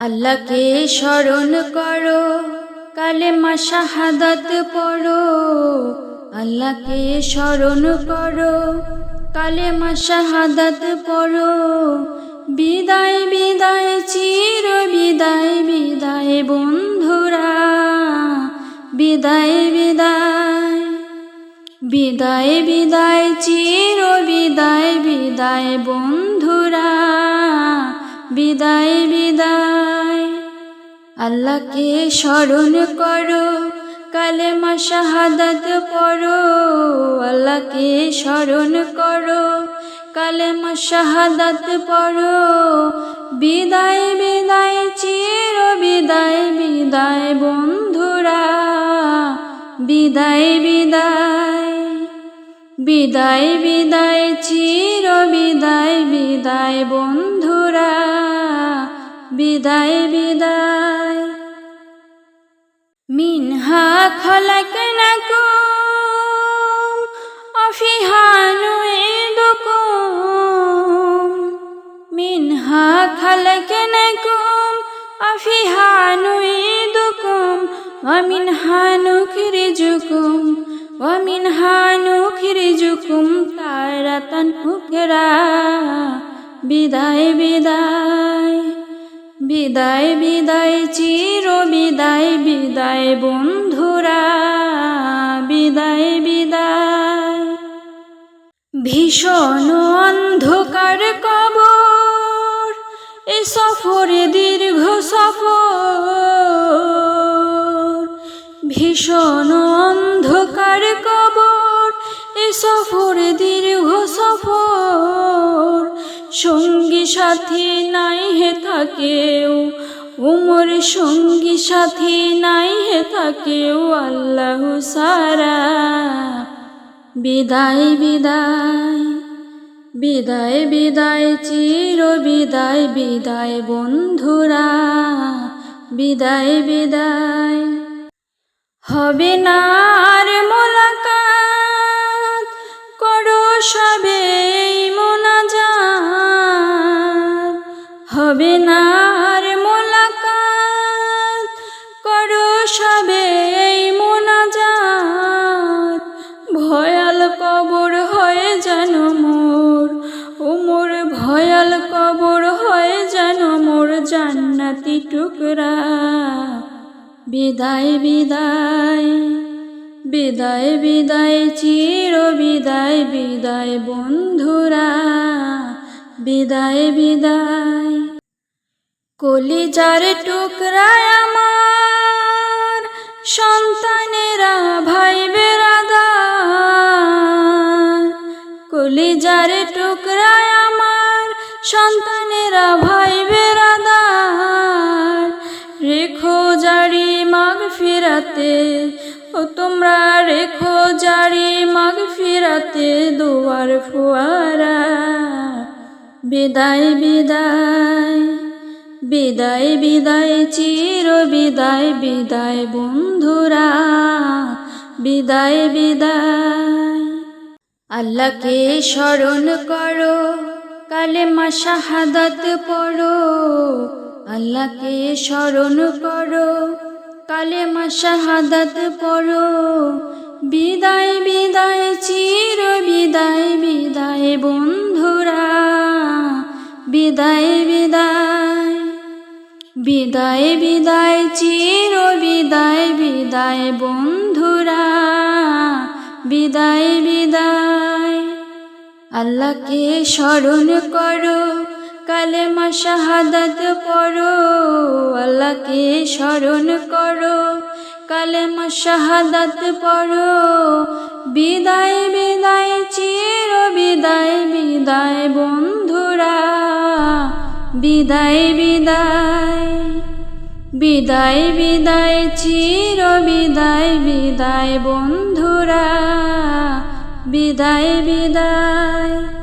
আল্লাহকে স্মরণ করো, কালেমা শাহাদাত পড়ো। আল্লাহকে স্মরণ করো, কালেমা শাহাদাত পড়ো। বিদায় বিদায়, চির বিদায় বিদায় বন্ধুরা। বিদায় বিদায় বিদায় বিদায়, চির বিদায় বিদায় বন্ধুরা। বিদায় বিদায়। আল্লাহকে স্মরণ করো, কালেমা শাহাদাত পড়ো। আল্লাহকে স্মরণ করো, কালেমা শাহাদাত পড়ো। বিদায় বিদায়, চির বিদায় বিদায় বন্ধুরা। বিদায় বিদায়। বিদায় বিদায়, চির বিদায় বিদায় বন্ধুরা। বিদায় বিদায়। মিনহা খলকনাকুম অফিহানু ইদুকুম মিনহা খলকনাকুম অফিহানু ইদুকুম অমিনহানু মিনহা নুখরিজুকুম বুকেরা, বিদায় বিদায় বিদায় বিদায়, চির বিদায় বিদায় বন্ধুরা, বিদায় বিদায়। ভীষণ অন্ধকার কবর, এ সফরে দীর্ঘ সফর। ভীষণ সঙ্গী সাথী নাই হে থাকেও, উমর সঙ্গী সাথী নাই হে থাকেও, আল্লাহ সারা। বিদায় বিদায় বিদায় বিদায়, চির বিদায় বিদায় বন্ধুরা, বিদায় বিদায়। হবে না আর মোলাকাত করো সবে মোনাজাত। ভয়াল কবর হয়ে যেন মোর। ওমর ভয়াল কবর হয়ে যেন মোর। জান্নাতি টুকরা। বিদায় বিদায় বিদায় বিদায়, চির বিদায় বিদায় বন্ধুরা। বিদায় বিদায়। কলিজার টুকরায় আমার সন্তানেরা ভাই বেরাদার কলিজার টুকরায় আমার সন্তানেরা ভাই বেরাদার রেখো জারি মাগ ফিরাতে, ও তোমরা রেখো জারি মাগ ফিরাতে দুয়ার ফুয়ারা। বিদায় বিদায়। বিদায় বিদায়, চির বিদায় বিদায় বন্ধুরা, বিদায় বিদায়। আল্লাহকে স্মরণ করো, কালেমা শাহাদাত পড়ো, আল্লাহকে স্মরণ করো, কালেমা শাহাদাত পড়ো। বিদায় বিদায়, চির বিদায় বিদায় বন্ধুরা, বিদায় বিদায়। বিদায় বিদায়, চির বিদায় বিদায় বন্ধুরা। বিদায় বিদায়। আল্লাহকে স্মরণ করো, কালেমা শাহাদাত পড়ো। আল্লাহকে স্মরণ করো, কালেমা শাহাদাত পড়ো। বিদায় বিদায়, চির বিদায় বিদায় বন্ধুরা। বিদায় বিদায় বিদায় বিদায় চির বিদায় বিদায় বন্ধুরা বিদায় বিদায়।